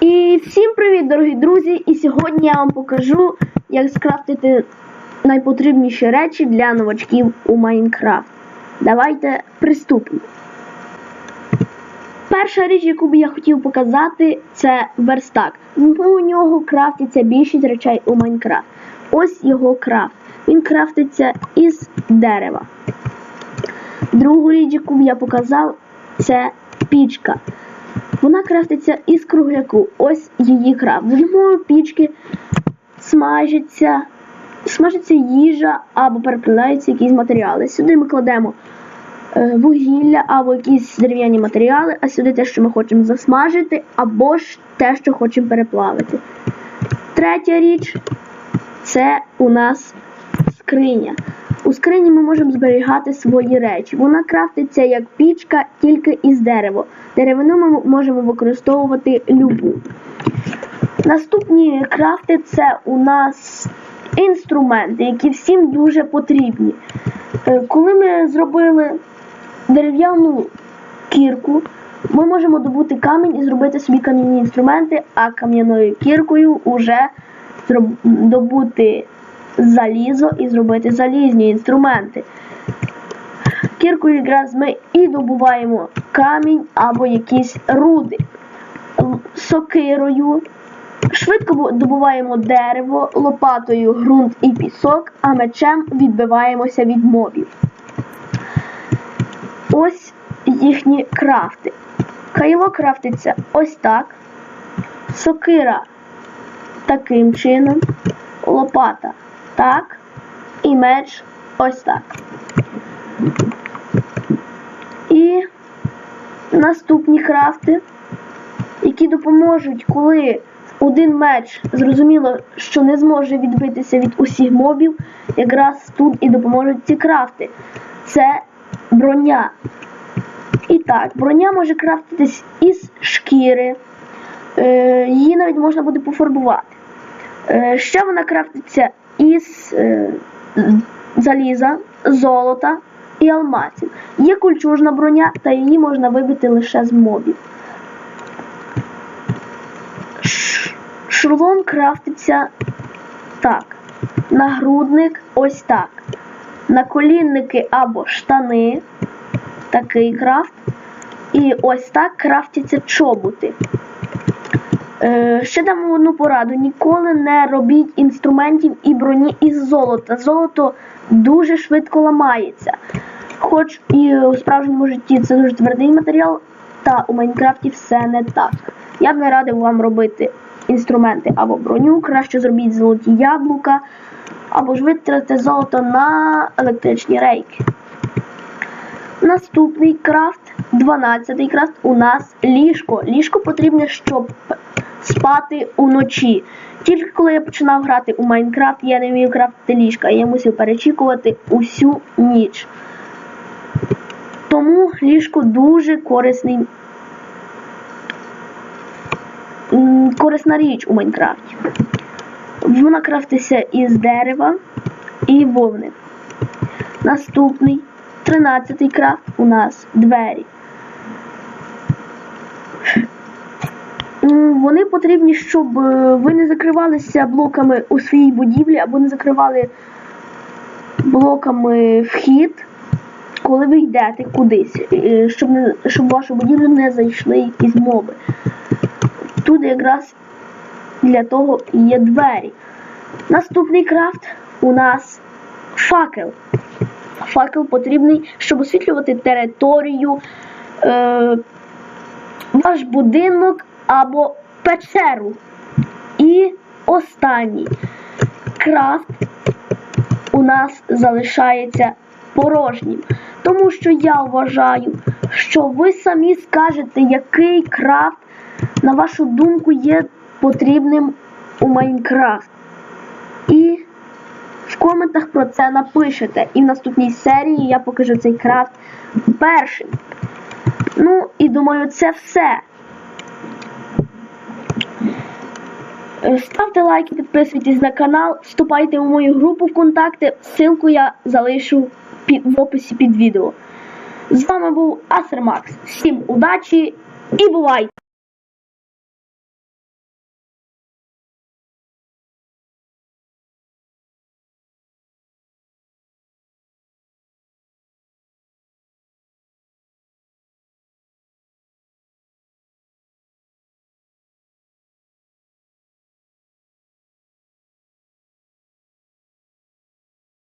І всім привіт, дорогі друзі! І сьогодні я вам покажу, як скрафтити найпотрібніші речі для новачків у Майнкрафт. Давайте приступимо. Перша річ, яку би я хотів показати, це верстак. У нього крафтиться більшість речей у Майнкрафт. Ось його крафт. Він крафтиться із дерева. Другу річ, яку я показав, це пічка. Вона крафтиться із кругляку. Ось її крафт. За допомогою пічки смажиться, смажиться їжа або переплинаються якісь матеріали. Сюди ми кладемо е, вугілля або якісь дерев'яні матеріали, а сюди те, що ми хочемо засмажити, або ж те, що хочемо переплавити. Третя річ це у нас скриня. У скрині ми можемо зберігати свої речі. Вона крафтиться як пічка, тільки із дерева. Деревину ми можемо використовувати любу. Наступні крафти це у нас інструменти, які всім дуже потрібні. Е, Коли ми зробили дерев'яну кірку, ми можемо добути камінь і зробити собі кам'яні інструменти, а кам'яною кіркою вже добути залізо і зробити залізні інструменти. Кіркою якраз ми і добуваємо камінь або якісь руди. Сокирою. Швидко добуваємо дерево, лопатою ґрунт і пісок, а мечем відбиваємося від мобів. Ось їхні крафти. Кайло крафтиться ось так. Сокира таким чином. Лопата так. І меч ось так. І наступні крафти, які допоможуть, коли один меч зрозуміло, що не зможе відбитися від усіх мобів, якраз тут і допоможуть ці крафти. Це броня. І так, броня може крафтитись із шкіри, е, її навіть можна буде пофарбувати. Е, Ще вона крафтиться із е, заліза, золота і алмазів. Є кульчужна броня, та її можна вибити лише з мобів. Шолом крафтиться так. Нагрудник ось так. Наколінники або штани. Такий крафт. І ось так крафтяться чоботи. Е, ще дам одну пораду: ніколи не робіть інструментів і броні із золота. Золото дуже швидко ламається. Хоч і у справжньому житті це дуже твердий матеріал, та у Майнкрафті все не так. Я б не радив вам робити інструменти або броню, краще зробіть золоті яблука, або ж витратите золото на електричні рейки. Наступний крафт, 12-й крафт, у нас ліжко. Ліжко потрібне, щоб спати уночі. Тільки коли я починав грати у Майнкрафт, я не вмів крафтити ліжка, я мусив перечікувати усю ніч. Тому ліжко дуже корисний, корисна річ у Майнкрафті. Вона крафтиться із дерева і вовни. Наступний, 13-й крафт у нас двері. Вони потрібні, щоб е, ви не закривалися блоками у своїй будівлі або не закривали блоками вхід, коли ви йдете кудись, е, щоб, не, щоб вашу будівлю не зайшли якісь моби. Тут якраз для того є двері. Наступний крафт у нас факел. Факел потрібний, щоб освітлювати територію, е, ваш будинок або печеру. І останній крафт у нас залишається порожнім. Тому що я вважаю, що ви самі скажете, який крафт, на вашу думку, є потрібним у Майнкрафт. І в коментах про це напишете. І в наступній серії я покажу цей крафт першим. Ну, і думаю, це все. Е, Ставте лайки, підписуйтесь на канал, вступайте у мою групу ВКонтакте. Ссылку я залишу в описі під відео. З вами був Асер Макс. Всім удачі і бувайте!